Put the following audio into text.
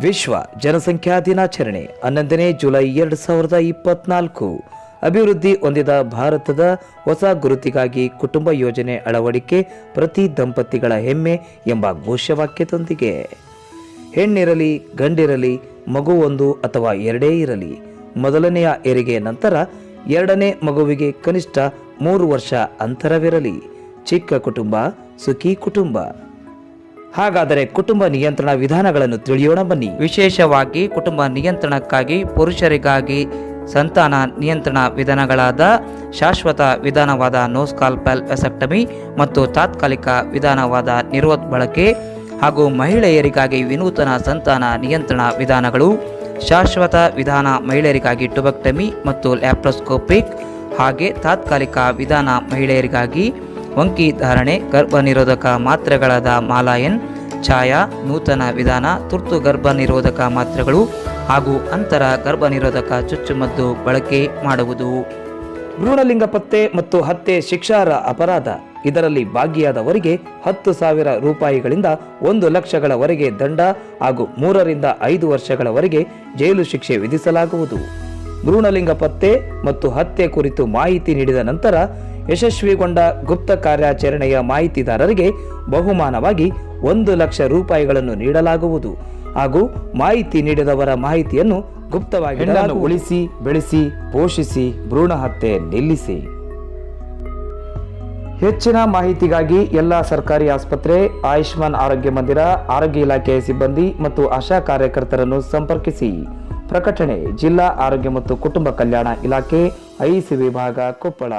ವಿಶ್ವ ಜನಸಂಖ್ಯಾ ದಿನಾಚರಣೆ ಹನ್ನೊಂದನೇ ಜುಲೈ ಎರಡು ಸಾವಿರದ ಇಪ್ಪತ್ನಾಲ್ಕು. ಅಭಿವೃದ್ಧಿ ಹೊಂದಿದ ಭಾರತದ ಹೊಸ ಗುರುತಿಗಾಗಿ ಕುಟುಂಬ ಯೋಜನೆ ಅಳವಡಿಕೆ ಪ್ರತಿ ದಂಪತಿಗಳ ಹೆಮ್ಮೆ ಎಂಬ ಘೋಷವಾಕ್ಯದೊಂದಿಗೆ. ಹೆಣ್ಣಿರಲಿ, ಗಂಡಿರಲಿ, ಮಗು ಒಂದು ಅಥವಾ ಎರಡೇ ಇರಲಿ. ಮೊದಲನೆಯ ಹೆರಿಗೆ ನಂತರ ಎರಡನೇ ಮಗುವಿಗೆ ಕನಿಷ್ಠ ಮೂರು ವರ್ಷ ಅಂತರವಿರಲಿ. ಚಿಕ್ಕ ಕುಟುಂಬ, ಸುಖಿ ಕುಟುಂಬ. ಹಾಗಾದರೆ ಕುಟುಂಬ ನಿಯಂತ್ರಣ ವಿಧಾನಗಳನ್ನು ತಿಳಿಯೋಣ ಬನ್ನಿ. ವಿಶೇಷವಾಗಿ ಕುಟುಂಬ ನಿಯಂತ್ರಣಕ್ಕಾಗಿ ಪುರುಷರಿಗಾಗಿ ಸಂತಾನ ನಿಯಂತ್ರಣ ವಿಧಾನಗಳಾದ ಶಾಶ್ವತ ವಿಧಾನವಾದ ನೋಸ್ಕಾಲ್ಪಲ್ ಎಸೆಕ್ಟಮಿ ಮತ್ತು ತಾತ್ಕಾಲಿಕ ವಿಧಾನವಾದ ನಿರ್ವತ್ ಬಳಕೆ ಹಾಗೂ ಮಹಿಳೆಯರಿಗಾಗಿ ವಿನೂತನ ಸಂತಾನ ನಿಯಂತ್ರಣ ವಿಧಾನಗಳು, ಶಾಶ್ವತ ವಿಧಾನ ಮಹಿಳೆಯರಿಗಾಗಿ ಟುಬಕ್ಟಮಿ ಮತ್ತು ಲ್ಯಾಪ್ರೋಸ್ಕೋಪಿಕ್, ಹಾಗೆ ತಾತ್ಕಾಲಿಕ ವಿಧಾನ ಮಹಿಳೆಯರಿಗಾಗಿ ವಂಕಿ ಧಾರಣೆ, ಗರ್ಭನಿರೋಧಕ ಮಾತ್ರೆಗಳಾದ ಮಾಲಾಯನ್, ಛಾಯಾ, ನೂತನ ವಿಧಾನ, ತುರ್ತು ಗರ್ಭನಿರೋಧಕ ಮಾತ್ರೆಗಳು ಹಾಗೂ ಅಂತರ ಗರ್ಭನಿರೋಧಕ ಚುಚ್ಚುಮದ್ದು ಬಳಕೆ ಮಾಡುವುದು. ಭ್ರೂಣಲಿಂಗ ಪತ್ತೆ ಮತ್ತು ಹತ್ಯೆ ಶಿಕ್ಷಾರ್ಹ ಅಪರಾಧ. ಇದರಲ್ಲಿ ಭಾಗಿಯಾದವರಿಗೆ ಹತ್ತು ಸಾವಿರ ರೂಪಾಯಿಗಳಿಂದ ಒಂದು ಲಕ್ಷಗಳವರೆಗೆ ದಂಡ ಹಾಗೂ ಮೂರರಿಂದ ಐದು ವರ್ಷಗಳವರೆಗೆ ಜೈಲು ಶಿಕ್ಷೆ ವಿಧಿಸಲಾಗುವುದು. ಭ್ರೂಣಲಿಂಗ ಪತ್ತೆ ಮತ್ತು ಹತ್ಯೆ ಕುರಿತು ಮಾಹಿತಿ ನೀಡಿದ ನಂತರ ಯಶಸ್ವಿಗೊಂಡ ಗುಪ್ತ ಕಾರ್ಯಾಚರಣೆಯ ಮಾಹಿತಿದಾರರಿಗೆ ಬಹುಮಾನವಾಗಿ ಒಂದು ಲಕ್ಷ ರೂಪಾಯಿಗಳನ್ನು ನೀಡಲಾಗುವುದು. ಹಾಗೂ ಮಾಹಿತಿ ನೀಡಿದವರ ಮಾಹಿತಿಯನ್ನು ಗುಪ್ತವಾಗಿ ಉಳಿಸಿ ಬೆಳೆಸಿ ಪೋಷಿಸಿ ಭ್ರೂಣ ಹತ್ಯೆ ನಿಲ್ಲಿಸಿ. ಹೆಚ್ಚಿನ ಮಾಹಿತಿಗಾಗಿ ಎಲ್ಲ ಸರ್ಕಾರಿ ಆಸ್ಪತ್ರೆ ಆಯುಷ್ಮಾನ್ ಆರೋಗ್ಯ ಮಂದಿರ ಆರೋಗ್ಯ ಇಲಾಖೆಯ ಸಿಬ್ಬಂದಿ ಮತ್ತು ಆಶಾ ಕಾರ್ಯಕರ್ತರನ್ನು ಸಂಪರ್ಕಿಸಿ. ಪ್ರಕಟಣೆ ಜಿಲ್ಲಾ ಆರೋಗ್ಯ ಮತ್ತು ಕುಟುಂಬ ಕಲ್ಯಾಣ ಇಲಾಖೆ ಐಸಿ ವಿಭಾಗ ಕೊಪ್ಪಳ.